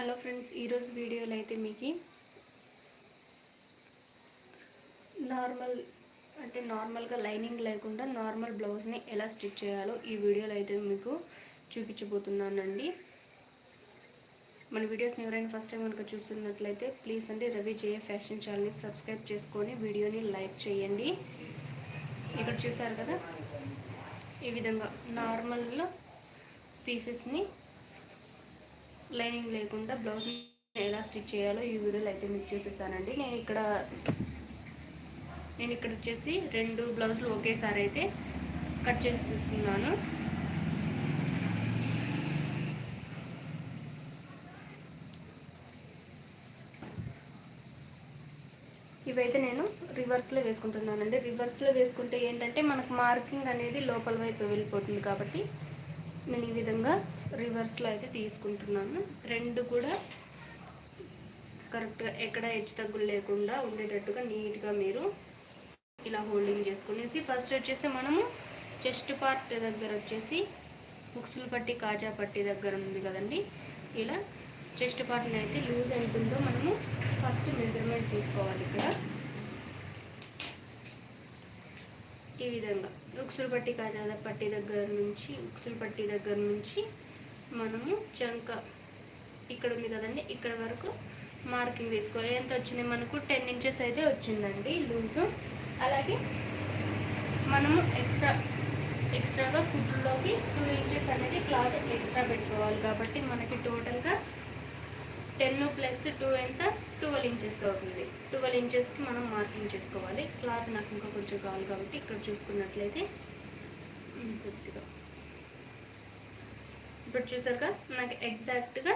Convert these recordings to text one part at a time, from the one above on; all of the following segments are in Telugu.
హలో ఫ్రెండ్స్ ఈరోజు వీడియోలో అయితే మీకు నార్మల్ అంటే నార్మల్గా లైనింగ్ లేకుండా నార్మల్ బ్లౌజ్ని ఎలా స్టిచ్ చేయాలో ఈ వీడియోలో అయితే మీకు చూపించబోతున్నానండి. మన వీడియోస్ని ఎవరైనా ఫస్ట్ టైం కనుక చూస్తున్నట్లయితే ప్లీజ్ అండి రవి జయ ఫ్యాషన్ ఛానల్ని సబ్స్క్రైబ్ చేసుకొని వీడియోని లైక్ చేయండి. ఇక్కడ చూసారు కదా? ఈ విధంగా నార్మల్ పీసెస్ని లైనింగ్ లేకుండా బ్లౌజ్ ఎలా స్టిచ్ చేయాలో ఈ వీడియోలో అయితే మీకు చూపిస్తానండి. నేను ఇక్కడ నేను ఇక్కడ వచ్చేసి రెండు బ్లౌజులు ఒకేసారి అయితే కట్ చేసిస్తున్నాను ఇవైతే నేను రివర్స్లో వేసుకుంటున్నానండి. రివర్స్లో వేసుకుంటే ఏంటంటే మనకు మార్కింగ్ అనేది లోపల వైపు వెళ్ళిపోతుంది కాబట్టి నేను ఈ విధంగా రివర్స్లో అయితే తీసుకుంటున్నాను. రెండు కూడా కరెక్ట్గా ఎక్కడ హెచ్చు తగ్గులు లేకుండా ఉండేటట్టుగా నీట్గా మీరు ఇలా హోల్డింగ్ చేసుకునేసి ఫస్ట్ వచ్చేసి మనము చెస్ట్ పార్ట్ దగ్గర వచ్చేసి బుక్స్లు పట్టి కాజా పట్టి దగ్గర ఉంది కదండి. ఇలా చెస్ట్ పార్ట్ని అయితే లూజ్ ఎంత ఉందో మనము ఫస్ట్ మెజర్మెంట్ తీసుకోవాలి ఇక్కడ. ఈ విధంగా ఉక్సులు పట్టి కాజా పట్టి దగ్గర నుంచి ఉక్సులు పట్టి దగ్గర నుంచి మనము చంక ఇక్కడ ఉంది కదండి ఇక్కడ వరకు మార్కింగ్ వేసుకోవాలి. ఎంత వచ్చింది? మనకు టెన్ ఇంచెస్ అయితే వచ్చిందండి లూజు అలాగే మనము ఎక్స్ట్రా ఎక్స్ట్రాగా కుట్లోకి టూ ఇంచెస్ అనేది క్లాత్ ఎక్స్ట్రా పెట్టుకోవాలి. కాబట్టి మనకి టోటల్గా టెన్ ప్లస్ టూ ఎంత? ట్వెల్వ్ ఇంచెస్ అవుతుంది. ట్వెల్వ్ ఇంచెస్కి మనం మార్కింగ్ చేసుకోవాలి. క్లాత్ నాకు ఇంకా కొంచెం కావాలి కాబట్టి ఇక్కడ చూసుకున్నట్లయితే కొద్దిగా ఇప్పుడు చూసాక నాకు ఎగ్జాక్ట్గా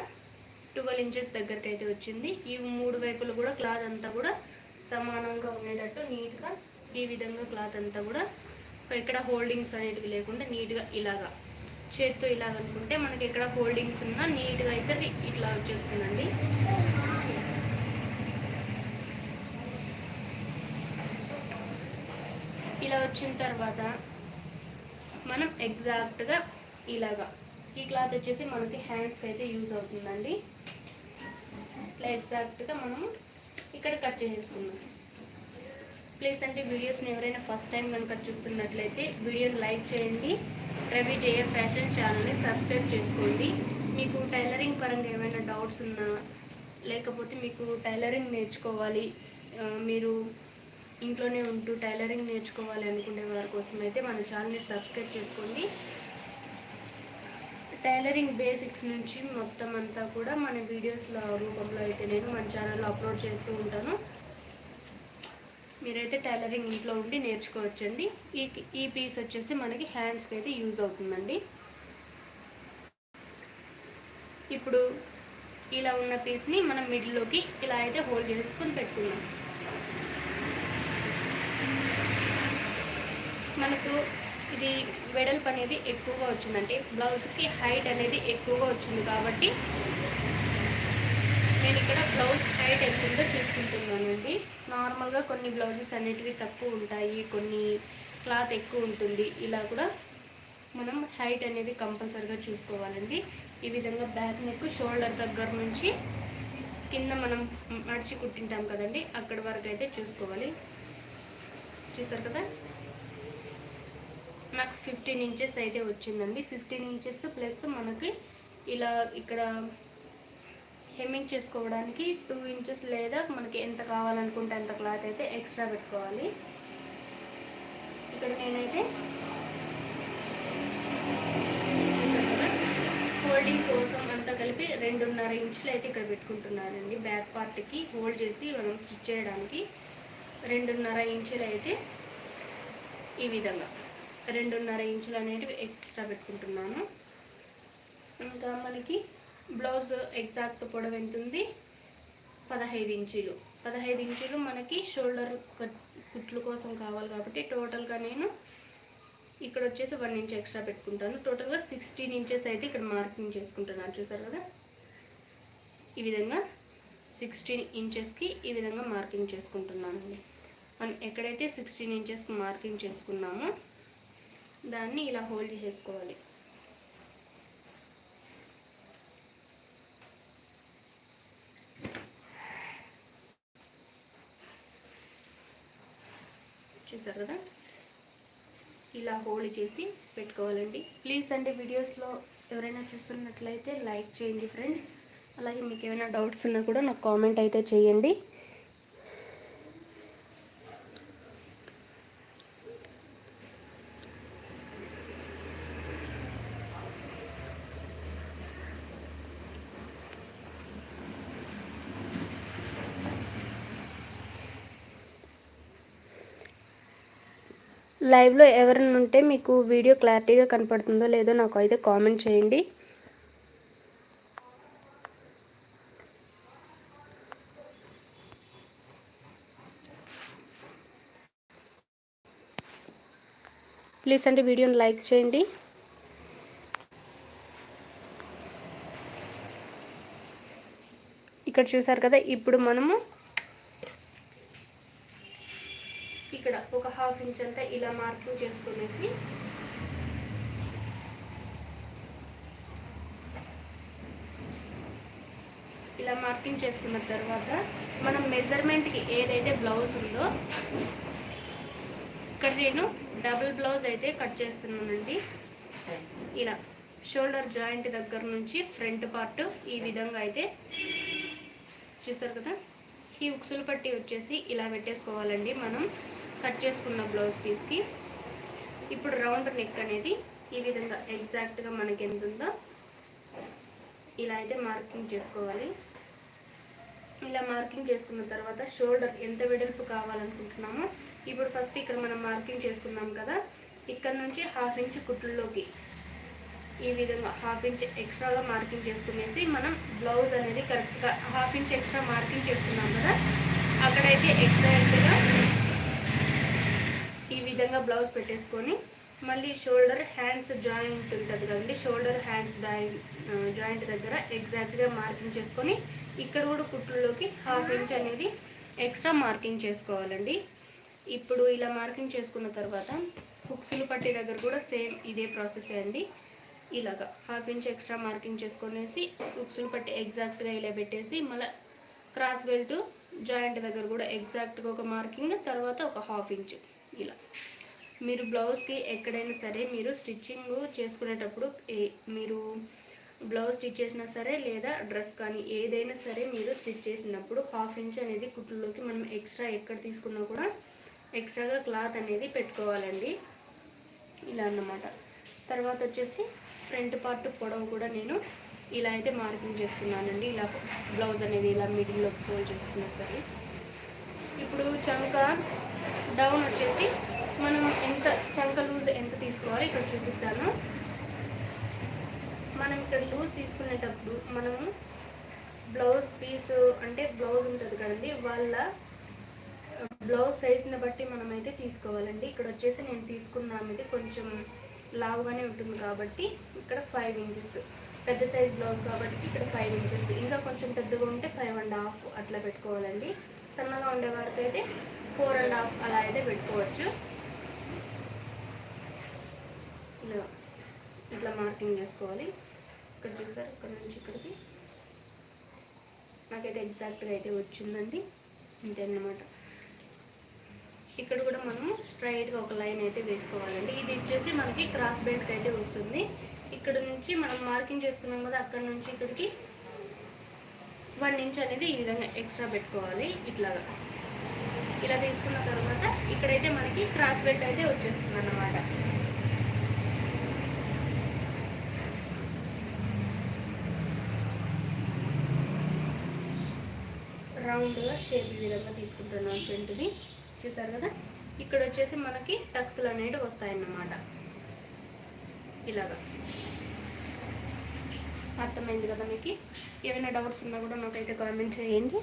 ట్వెల్వ్ ఇంచెస్ దగ్గరికి అయితే వచ్చింది. ఈ మూడు వైపులు కూడా క్లాత్ అంతా కూడా సమానంగా ఉండేటట్టు నీట్గా ఈ విధంగా క్లాత్ అంతా కూడా ఇక్కడ హోల్డింగ్స్ అనేటివి లేకుండా నీట్గా ఇలాగా చేత్తో ఇలాగ అనుకుంటే మనకి ఎక్కడ హోల్డింగ్స్ ఉన్నా నీట్గా అయితే ఇట్లా వచ్చేస్తుందండి. ఇలా వచ్చిన తర్వాత మనం ఎగ్జాక్ట్గా ఇలాగా ఈ క్లాత్ వచ్చేసి మనకి హ్యాండ్స్కి అయితే యూజ్ అవుతుందండి. ఇట్లా ఎగ్జాక్ట్గా మనము ఇక్కడ కట్ చేసేసుకుందాం. ప్లీజ్ అంటే వీడియోస్ని ఎవరైనా ఫస్ట్ టైం కనుక చూస్తున్నట్లయితే వీడియోని లైక్ చేయండి. రవి జయ ఫ్యాషన్ ఛానల్ని సబ్స్క్రైబ్ చేసుకోండి. మీకు టైలరింగ్ పరంగా ఏమైనా డౌట్స్ ఉన్నా లేకపోతే మీకు టైలరింగ్ నేర్చుకోవాలి మీరు ఇంట్లోనే ఉంటూ టైలరింగ్ నేర్చుకోవాలి అనుకునే వారి కోసం అయితే మన ఛానల్ని సబ్స్క్రైబ్ చేసుకోండి. టైలరింగ్ బేసిక్స్ నుంచి మొత్తం అంతా కూడా మన వీడియోస్లో రూపంలో అయితే నేను మన ఛానల్లో అప్లోడ్ చేస్తూ ఉంటాను. మీరైతే టైలరింగ్ ఇంట్లో ఉండి నేర్చుకోవచ్చండి. ఈ ఈ పీస్ వచ్చేసి మనకి హ్యాండ్స్కి అయితే యూజ్ అవుతుందండి. ఇప్పుడు ఇలా ఉన్న పీస్ని మనం మిడిల్లోకి ఇలా అయితే హోల్డ్ చేసుకొని పెట్టుకుందాం. మనకు ఇది వెడల్పు అనేది ఎక్కువగా వచ్చిందంటే బ్లౌజ్కి హైట్ అనేది ఎక్కువగా వచ్చింది కాబట్టి నేను ఇక్కడ బ్లౌజ్ హైట్ ఎంత ఉందో తీసుకుంటున్నానండి. నార్మల్గా కొన్ని బ్లౌజెస్ అనేటివి తక్కువ ఉంటాయి కొన్ని క్లాత్ ఎక్కువ ఉంటుంది. ఇలా కూడా మనం హైట్ అనేది కంపల్సరీగా చూసుకోవాలండి. ఈ విధంగా బ్యాక్ నెక్ షోల్డర్ దగ్గర నుంచి కింద మనం మడిచి కుట్టింటాం కదండి అక్కడి వరకు అయితే చూసుకోవాలి. చూస్తారు కదా? నాకు ఫిఫ్టీన్ ఇంచెస్ అయితే వచ్చిందండి. ఫిఫ్టీన్ ఇంచెస్ ప్లస్ మనకి ఇలా ఇక్కడ హెమ్మింగ్ చేసుకోవడానికి టూ ఇంచెస్ లేదా మనకి ఎంత కావాలనుకుంటే అంత క్లాత్ అయితే ఎక్స్ట్రా పెట్టుకోవాలి. ఇక్కడ నేనైతే హోల్డింగ్ కోసం అంతా కలిపి రెండున్నర ఇంచులు అయితే ఇక్కడ పెట్టుకుంటున్నానండి. బ్యాక్ పార్ట్కి హోల్డ్ చేసి మనం స్టిచ్ చేయడానికి రెండున్నర ఇంచులు అయితే ఈ విధంగా. రెండున్నర ఇంచులు అనేటివి ఎక్స్ట్రా పెట్టుకుంటున్నాను. ఇంకా మనకి బ్లౌజ్ ఎగ్జాక్ట్ పొడవు ఎంత ఉంది? పదహైదు ఇంచులు. పదహైదు ఇంచులు మనకి షోల్డర్ కుట్లు కోసం కావాలి కాబట్టి టోటల్గా నేను ఇక్కడ వచ్చేసి వన్ ఇంచ్ ఎక్స్ట్రా పెట్టుకుంటాను. టోటల్గా సిక్స్టీన్ ఇంచెస్ అయితే ఇక్కడ మార్కింగ్ చేసుకుంటున్నాను. చూసారు కదా? ఈ విధంగా సిక్స్టీన్ ఇంచెస్కి ఈ విధంగా మార్కింగ్ చేసుకుంటున్నానండి. మనం ఎక్కడైతే సిక్స్టీన్ ఇంచెస్కి మార్కింగ్ చేసుకున్నామో దాన్ని ఇలా హోల్డ్ చేసుకోవాలి. చూసారు కదా? ఇలా హోల్డ్ చేసి పెట్టుకోవాలండి. ప్లీజ్ అండి వీడియోస్లో ఎవరైనా చూస్తున్నట్లయితే లైక్ చేయండి ఫ్రెండ్. అలాగే మీకు ఏమైనా డౌట్స్ ఉన్నా కూడా నాకు కామెంట్ అయితే చేయండి. లైవ్లో ఎవరైనా ఉంటే మీకు వీడియో క్లారిటీగా కనపడుతుందో లేదో నాకు అయితే కామెంట్ చేయండి. ప్లీజ్ అంటే వీడియోని లైక్ చేయండి. ఇక్కడ చూసారు కదా ఇప్పుడు మనము ఇక్కడ ఒక హాఫ్ ఇంచ్ అంతా ఇలా మార్కింగ్ చేసుకునేసి ఇలా మార్కింగ్ చేసుకున్న తర్వాత మనం మెజర్మెంట్కి ఏదైతే బ్లౌజ్ ఉందో ఇక్కడ నేను డబుల్ బ్లౌజ్ అయితే కట్ చేస్తున్నానండి. ఇలా షోల్డర్ జాయింట్ దగ్గర నుంచి ఫ్రంట్ పార్ట్ ఈ విధంగా అయితే చూసారు కదా? ఈ ఉక్సులు పట్టి వచ్చేసి ఇలా పెట్టేసుకోవాలండి మనం. కట్ చేసుకున్న బ్లౌజ్ పీస్కి ఇప్పుడు రౌండ్ నెక్ అనేది ఈ విధంగా ఎగ్జాక్ట్గా మనకి ఎంత ఉందో ఇలా అయితే మార్కింగ్ చేసుకోవాలి. ఇలా మార్కింగ్ చేసుకున్న తర్వాత షోల్డర్ ఎంత వెడల్పు కావాలనుకుంటున్నామో ఇప్పుడు ఫస్ట్ ఇక్కడ మనం మార్కింగ్ చేసుకున్నాం కదా ఇక్కడ నుంచి హాఫ్ ఇంచ్ కుట్లలోకి ఈ విధంగా హాఫ్ ఇంచ్ ఎక్స్ట్రాగా మార్కింగ్ చేసుకునేసి మనం బ్లౌజ్ అనేది కరెక్ట్గా హాఫ్ ఇంచ్ ఎక్స్ట్రా మార్కింగ్ చేసుకున్నాం కదా అక్కడైతే ఎగ్జాక్ట్గా విధంగా బ్లౌజ్ పెట్టేసుకొని మళ్ళీ షోల్డర్ హ్యాండ్స్ జాయింట్ ఉంటుంది కదండి షోల్డర్ హ్యాండ్స్ జాయింట్ దగ్గర ఎగ్జాక్ట్గా మార్కింగ్ చేసుకొని ఇక్కడ కూడా కుట్లలోకి హాఫ్ ఇంచ్ అనేది ఎక్స్ట్రా మార్కింగ్ చేసుకోవాలండి. ఇప్పుడు ఇలా మార్కింగ్ చేసుకున్న తర్వాత హుక్స్లు పట్టి దగ్గర కూడా సేమ్ ఇదే ప్రాసెస్ అండి. ఇలాగా హాఫ్ ఇంచ్ ఎక్స్ట్రా మార్కింగ్ చేసుకునేసి హుక్స్లు పట్టి ఎగ్జాక్ట్గా ఇలా పెట్టేసి మళ్ళీ క్రాస్ బెల్ట్ జాయింట్ దగ్గర కూడా ఎగ్జాక్ట్గా ఒక మార్కింగ్ తర్వాత ఒక హాఫ్ ఇంచ్ ఇలా. మీరు బ్లౌజ్కి ఎక్కడైనా సరే మీరు స్టిచ్చింగ్ చేసుకునేటప్పుడు మీరు బ్లౌజ్ స్టిచ్ చేసినా సరే లేదా డ్రెస్ కానీ ఏదైనా సరే మీరు స్టిచ్ చేసినప్పుడు హాఫ్ ఇంచ్ అనేది కుట్లలోకి మనం ఎక్స్ట్రా ఎక్కడ తీసుకున్నా కూడా ఎక్స్ట్రాగా క్లాత్ అనేది పెట్టుకోవాలండి. ఇలా అన్నమాట. తర్వాత వచ్చేసి ఫ్రంట్ పార్ట్ పొడవు కూడా నేను ఇలా అయితే మార్కింగ్ చేసుకున్నానండి. ఇలా బ్లౌజ్ అనేది ఇలా మీటింగ్లో ఫోల్డ్ చేసుకున్నా సరే. ఇప్పుడు చంక డౌన్ వచ్చేసి మనం ఎంత చంక లూజ్ ఎంత తీసుకోవాలో ఇక్కడ చూపిస్తాను. మనం ఇక్కడ లూజ్ తీసుకునేటప్పుడు మనము బ్లౌజ్ పీస్ అంటే బ్లౌజ్ ఉంటుంది కదండి వాళ్ళ బ్లౌజ్ సైజ్ని బట్టి మనమైతే తీసుకోవాలండి. ఇక్కడ వచ్చేసి నేను తీసుకున్నామైతే కొంచెం లావుగానే ఉంటుంది కాబట్టి ఇక్కడ ఫైవ్ ఇంచెస్ పెద్ద సైజ్ బ్లౌజ్ కాబట్టి ఇక్కడ ఫైవ్ ఇంచెస్ ఇంకా కొంచెం పెద్దగా ఉంటే ఫైవ్ అండ్ హాఫ్ అట్లా పెట్టుకోవాలండి. సన్నగా ఉండే వరకు అయితే ఫోర్ అండ్ హాఫ్ అలా అయితే పెట్టుకోవచ్చు. ఇలా ఇట్లా మార్కింగ్ చేసుకోవాలి. ఇక్కడ చూసారు? ఇక్కడ నుంచి ఇక్కడికి. నాకైతే ఎగ్జాక్ట్గా అయితే వచ్చిందండి. అంతే అన్నమాట ఇక్కడ కూడా మనము స్ట్రైట్గా ఒక లైన్ అయితే వేసుకోవాలండి. ఇది వచ్చేసి మనకి క్రాస్ బెల్ట్ అయితే వస్తుంది. ఇక్కడ నుంచి మనం మార్కింగ్ చేసుకున్నాం కదా అక్కడ నుంచి ఇక్కడికి వన్ ఇంచ్ అనేది ఈ విధంగా ఎక్స్ట్రా పెట్టుకోవాలి. ఇట్లాగా. ఇలా తీసుకున్న తర్వాత ఇక్కడైతే మనకి క్రాస్ బెల్ట్ అయితే వచ్చేస్తుంది అన్నమాట రౌండ్గా షేప్ ఈ విధంగా తీసుకుంటున్నాను ఫ్రంట్ది. చూసారు కదా? ఇక్కడ వచ్చేసి మనకి టక్స్లు అనేవి వస్తాయన్నమాట. ఇలాగా. అర్థమైంది కదా మీకు? ఏమైనా డౌట్స్ ఉన్నా కూడా నాకైతే కామెంట్ చేయండి.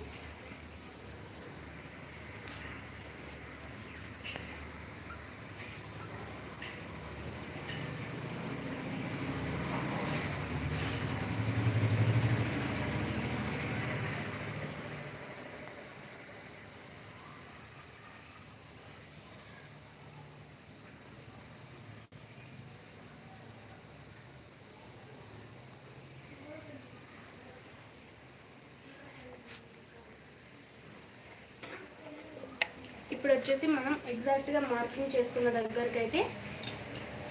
వచ్చేసి మనం ఎగ్జాక్ట్గా మార్కింగ్ చేసుకున్న దగ్గరికి అయితే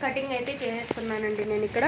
కటింగ్ అయితే చేస్తున్నానండి నేను ఇక్కడ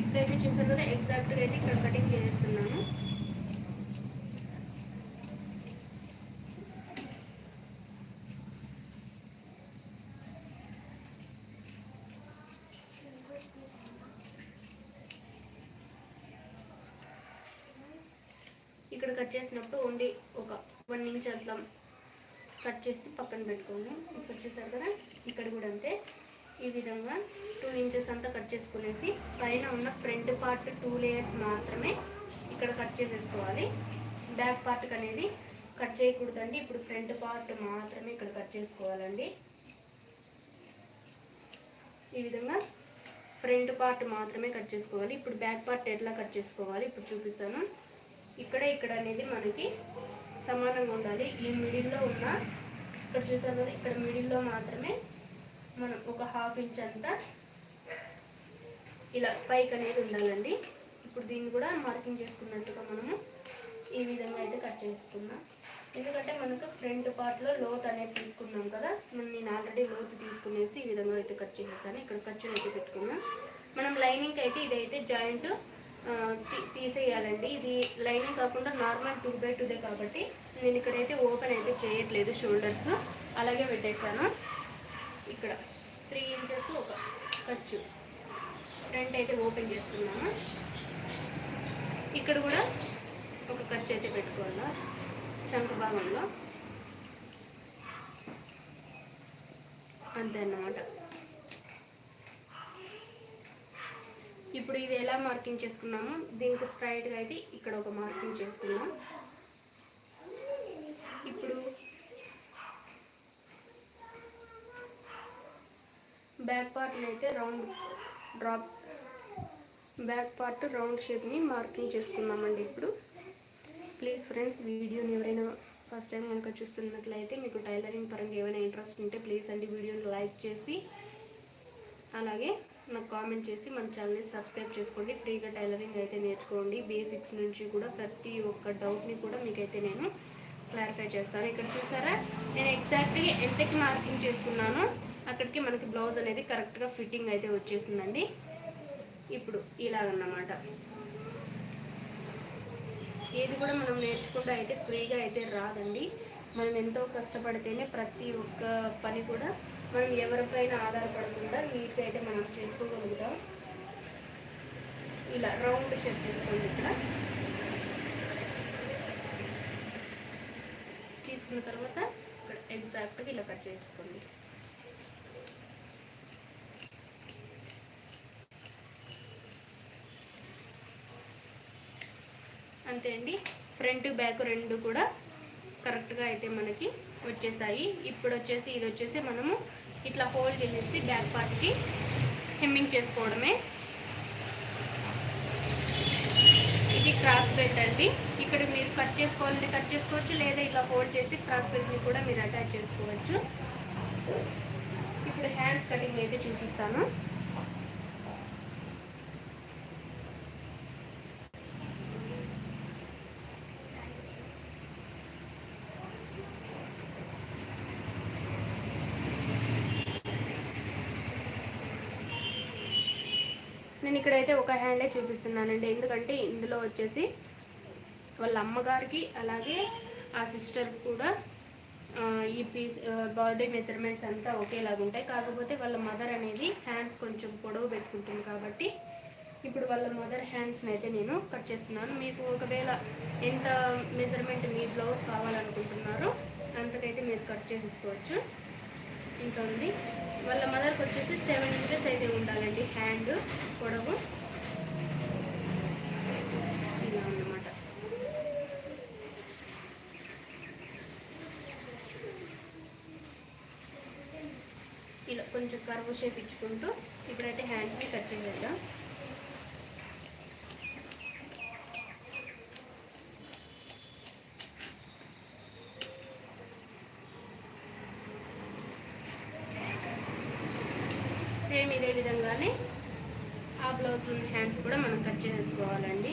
ఇప్పుడైతే చూసారు కదా ఎగ్జాక్ట్గా అయితే ఇక్కడ కటింగ్ చేస్తున్నాను ఇక్కడ కట్ చేసినప్పుడు ఓన్లీ ఒక వన్ ఇంచ్ అట్లా కట్ చేసి పక్కన పెట్టుకోండి. ఇక్కడ చూసారు కదా ఇక్కడ కూడా అంతే. ఈ విధంగా టూ ఇంచెస్ అంతా కట్ చేసుకునేసి పైన ఉన్న ఫ్రంట్ పార్ట్ టూ లేయర్స్ మాత్రమే ఇక్కడ కట్ చేసేసుకోవాలి. బ్యాక్ పార్ట్ అనేది కట్ చేయకూడదండి. ఇప్పుడు ఫ్రంట్ పార్ట్ మాత్రమే ఇక్కడ కట్ చేసుకోవాలండి. ఈ విధంగా ఫ్రంట్ పార్ట్ మాత్రమే కట్ చేసుకోవాలి. ఇప్పుడు బ్యాక్ పార్ట్ ఎట్లా కట్ చేసుకోవాలి? ఇప్పుడు చూపిస్తాను. ఇక్కడ ఇక్కడ అనేది మనకి సమానంగా ఉండాలి. ఈ మిడిల్లో ఉన్న ఇక్కడ చూసారు కదా ఇక్కడ మిడిల్లో మాత్రమే మనం ఒక హాఫ్ ఇంచ్ అంతా ఇలా పైకి అనేది ఉండాలండి. ఇప్పుడు దీన్ని కూడా మార్కింగ్ చేసుకున్నట్టుగా మనము ఈ విధంగా అయితే కట్ చేసుకున్నాం ఎందుకంటే మనకు ఫ్రంట్ పార్ట్లో లోత్ అనేది తీసుకున్నాం కదా మనం నేను ఆల్రెడీ లోతు తీసుకునేసి ఈ విధంగా అయితే కట్ చేసేసాను. ఇక్కడ ఖర్చులు అయితే పెట్టుకున్నాం. మనం లైనింగ్ అయితే ఇదైతే జాయింట్ తీసేయాలండి. ఇది లైనింగ్ కాకుండా నార్మల్ టూ బై టూదే కాబట్టి నేను ఇక్కడైతే ఓపెన్ అయితే చేయట్లేదు షోల్డర్స్ అలాగే పెట్టేశాను. ఇక్కడ త్రీ ఇంచెస్ ఒక ఖర్చు. ఫ్రంట్ అయితే ఓపెన్ చేస్తున్నాము ఇక్కడ కూడా ఒక ఖర్చు అయితే పెట్టుకోవాలా? చంక భాగంలో. అంతే అన్నమాట ఇప్పుడు ఇది ఎలా మార్కింగ్ చేసుకున్నాము దీనికి స్ట్రైట్గా అయితే ఇక్కడ ఒక మార్కింగ్ చేసుకున్నాం ఇప్పుడు బ్యాక్ పార్ట్ని అయితే round drop back part round షేప్ని marking చేసుకున్నామండి ఇప్పుడు. ప్లీజ్ ఫ్రెండ్స్ వీడియోని ఎవరైనా ఫస్ట్ టైం కనుక చూస్తున్నట్లయితే మీకు టైలరింగ్ పరంగా ఏమైనా ఇంట్రెస్ట్ ఉంటే ప్లీజ్ అండి వీడియోని లైక్ చేసి అలాగే నాకు కామెంట్ చేసి మన ఛానల్ని సబ్స్క్రైబ్ చేసుకోండి. ఫ్రీగా టైలరింగ్ అయితే నేర్చుకోండి. బేసిక్స్ నుంచి కూడా ప్రతి ఒక్క డౌట్ని కూడా మీకైతే నేను క్లారిఫై చేస్తాను. ఇక్కడ చూసారా? నేను ఎగ్జాక్ట్గా ఎంతకి మార్కింగ్ చేసుకున్నాను. అక్కడికి మనకి బ్లౌజ్ అనేది కరెక్ట్గా ఫిట్టింగ్ అయితే వచ్చేసిందండి. ఇప్పుడు ఇలాగన్నమాట. ఏది కూడా మనం నేర్చుకుంటే అయితే ఫ్రీగా అయితే రాదండి. మనం ఎంతో కష్టపడితేనే ప్రతి ఒక్క పని కూడా మనం ఎవరిపైన ఆధారపడకుండా నీట్గా అయితే మనం చేసుకోగలుగుతాం. ఇలా రౌండ్ షేప్ చేసుకోండి ఇక్కడ. తీసుకున్న తర్వాత ఇక్కడ ఎగ్జాక్ట్గా ఇలా కట్ చేసుకోండి. అంతే అండి. ఫ్రంట్ బ్యాక్ రెండు కూడా కరెక్ట్గా అయితే మనకి వచ్చేసాయి. ఇప్పుడు వచ్చేసి ఇది వచ్చేసి మనము ఇట్లా హోల్డ్ చేసేసి బ్యాక్ పార్ట్కి హెమ్మింగ్ చేసుకోవడమే. ఇది క్రాస్ బెల్ట్ అండి. ఇక్కడ మీరు కట్ చేసుకోవాలంటే కట్ చేసుకోవచ్చు లేదా ఇట్లా హోల్డ్ చేసి క్రాస్ బెల్ట్ని కూడా మీరు అటాచ్ చేసుకోవచ్చు. ఇప్పుడు హ్యాండ్స్ కటింగ్ అయితే చూపిస్తాను. నేనైతే ఒక హ్యాండే చూపిస్తున్నానండి. ఎందుకంటే ఇందులో వచ్చేసి వాళ్ళ అమ్మగారికి అలాగే ఆ సిస్టర్ కూడా ఈ పీస్ బాడీ మెజర్మెంట్స్ అంతా ఒకేలాగా ఉంటాయి. కాకపోతే వాళ్ళ మదర్ అనేది హ్యాండ్స్ కొంచెం పొడవు పెట్టుకుంటుంది కాబట్టి ఇప్పుడు వాళ్ళ మదర్ హ్యాండ్స్ని అయితే నేను కట్ చేస్తున్నాను. మీకు ఒకవేళ ఎంత మెజర్మెంట్ మీ బ్లౌజ్ కావాలనుకుంటున్నారో అంతకైతే మీరు కట్ చేసుకోవచ్చు ఇంకా ఉంది. వాళ్ళ మదర్కి వచ్చేసి సెవెన్ ఇంచెస్ అయితే ఉండాలండి హ్యాండ్ పొడవు ఇలా అన్నమాట ఇలా కొంచెం కర్వ్ షేప్ ఇచ్చుకుంటూ ఇప్పుడైతే హ్యాండ్స్ని కట్ చేసేద్దాం. సేమ్ ఇదే విధంగానే ఆ బ్లౌజ్ హ్యాండ్స్ కూడా మనం కట్ చేసుకోవాలండి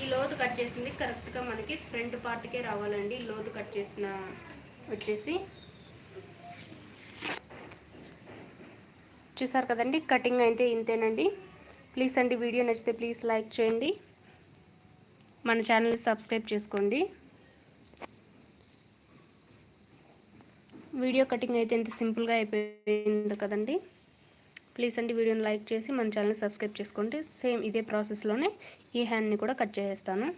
ఈ లోతు కట్ చేసింది కరెక్ట్గా మనకి ఫ్రంట్ పార్ట్కే రావాలండి. లోతు కట్ చేసిన వచ్చేసి చూసారు కదండి? కటింగ్ అయితే ఇంతేనండి. ప్లీజ్ అండి వీడియో నచ్చితే ప్లీజ్ లైక్ చేయండి. మన ఛానల్ని సబ్స్క్రైబ్ చేసుకోండి. వీడియో కటింగ్ అయితే ఎంత సింపుల్గా అయిపోయింది కదండి. ప్లీజ్ అండి వీడియోని లైక్ చేసి మన ఛానల్ని సబ్స్క్రైబ్ చేసుకోండి. సేమ్ ఇదే ప్రాసెస్లోనే ఈ హ్యాండ్ని కూడా కట్ చేసేస్తాను.